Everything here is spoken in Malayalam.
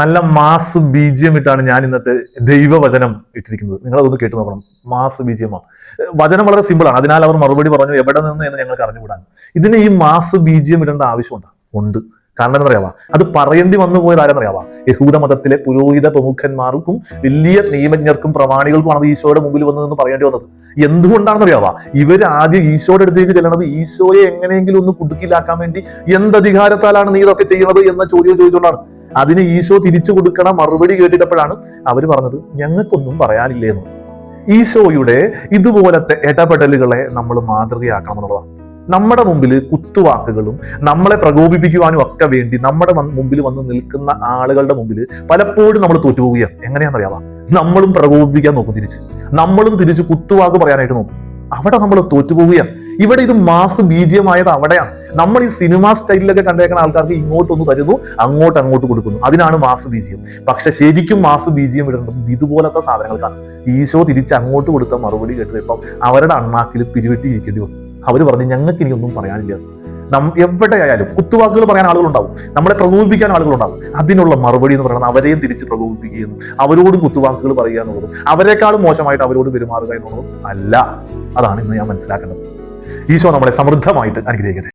നല്ല മാസ് ബീജിയം ഇട്ടാണ് ഞാൻ ഇന്നത്തെ ദൈവവചനം ഇട്ടിരിക്കുന്നത്. നിങ്ങൾ അതൊന്ന് കേട്ടു നോക്കണം. മാസ് ബീജിയമാണ് വചനം വളരെ സിമ്പിൾ ആണ്. അതിനാൽ അവർ മറുപടി പറഞ്ഞു എവിടെ നിന്ന്? എന്ന് ഞങ്ങൾക്ക് അറിഞ്ഞുകൂടാൻ. ഇതിന് ഈ മാസ് ബീജിയം ഇടേണ്ട ആവശ്യമുണ്ട്. ഉണ്ട്. കാരണം എന്നറിയാവാ അത് പറയേണ്ടി വന്നു പോയത് ആരെന്നറിയാവാ? യഹൂദ മതത്തിലെ പുരോഹിത പ്രമുഖന്മാർക്കും വലിയ നിയമജ്ഞർക്കും പ്രമാണികൾക്കുമാണ് അത് ഈശോയുടെ മുമ്പിൽ വന്നതെന്ന് പറയേണ്ടി വന്നത്. എന്തുകൊണ്ടാണെന്ന് അറിയാവാ ഇവർ ആദ്യം ഈശോയുടെ അടുത്തേക്ക് ചെല്ലണത് ഈശോയെ എങ്ങനെയെങ്കിലും ഒന്ന് കുടുക്കിലാക്കാൻ വേണ്ടി എന്ത് അധികാരത്താലാണ് നീ ഇതൊക്കെ ചെയ്യുന്നത് എന്ന ചോദ്യം ചോദിച്ചുകൊണ്ടാണ്. അതിന് ഈശോ തിരിച്ചു കൊടുക്കണ മറുപടി കേട്ടിട്ടപ്പോഴാണ് അവർ പറഞ്ഞത് ഞങ്ങൾക്കൊന്നും പറയാനില്ലേ എന്ന്. ഈശോയുടെ ഇതുപോലത്തെ ഇടപെടലുകളെ നമ്മൾ മാതൃകയാക്കണം എന്നുള്ളതാണ്. നമ്മുടെ മുമ്പിൽ കുത്തുവാക്കുകളും നമ്മളെ പ്രകോപിപ്പിക്കുവാനും ഒക്കെ വേണ്ടി നമ്മുടെ മുമ്പിൽ വന്ന് നിൽക്കുന്ന ആളുകളുടെ മുമ്പിൽ പലപ്പോഴും നമ്മൾ തോറ്റുപോവുകയാണ്. എങ്ങനെയാണെന്നറിയാവാ? നമ്മളും പ്രകോപിപ്പിക്കാൻ നോക്കും തിരിച്ച്. നമ്മളും തിരിച്ച് കുത്തുവാക്ക് പറയാനായിട്ട് നോക്കും. അവിടെ നമ്മൾ തോറ്റുപോവുകയാണ്. ഇവിടെ ഇത് മാസ് ബീജിയമായത് അവിടെയാണ്. നമ്മൾ ഈ സിനിമ സ്റ്റൈലിലൊക്കെ കണ്ടേക്കുന്ന ആൾക്കാർക്ക് ഇങ്ങോട്ടൊന്ന് തരുന്നു അങ്ങോട്ട് അങ്ങോട്ട് കൊടുക്കുന്നു. അതിനാണ് മാസ് ബീജിയം. പക്ഷെ ശരിക്കും മാസ് ബീജിയം ഇടേണ്ടത് ഇതുപോലത്തെ സാധനങ്ങൾക്കാണ്. ഈശോ തിരിച്ച് അങ്ങോട്ട് കൊടുത്ത മറുപടി കേട്ടത് ഇപ്പം അവരുടെ അണ്ണാക്കിൽ പിരിവെട്ടിയിരിക്കേണ്ടി വന്നു. അവർ പറഞ്ഞു ഞങ്ങൾക്ക് ഇനി ഒന്നും പറയാനില്ല. നം എവിടെയായാലും കുത്തുവാക്കുകൾ പറയാൻ ആളുകളുണ്ടാവും. നമ്മളെ പ്രകോപിപ്പിക്കാൻ ആളുകളുണ്ടാവും. അതിനുള്ള മറുപടി എന്ന് പറയുന്നത് അവരെയും തിരിച്ച് പ്രകോപിപ്പിക്കുകയെന്നും അവരോട് കുത്തുവാക്കുകൾ പറയുക എന്നുള്ളതും അവരെക്കാളും മോശമായിട്ട് അവരോട് പെരുമാറുക എന്നുള്ളതും അല്ല. അതാണ് ഇന്ന് ഞാൻ മനസ്സിലാക്കേണ്ടത്. ഈശോ നമ്മളെ സമൃദ്ധമായിട്ട് അനുഗ്രഹിക്കട്ടെ.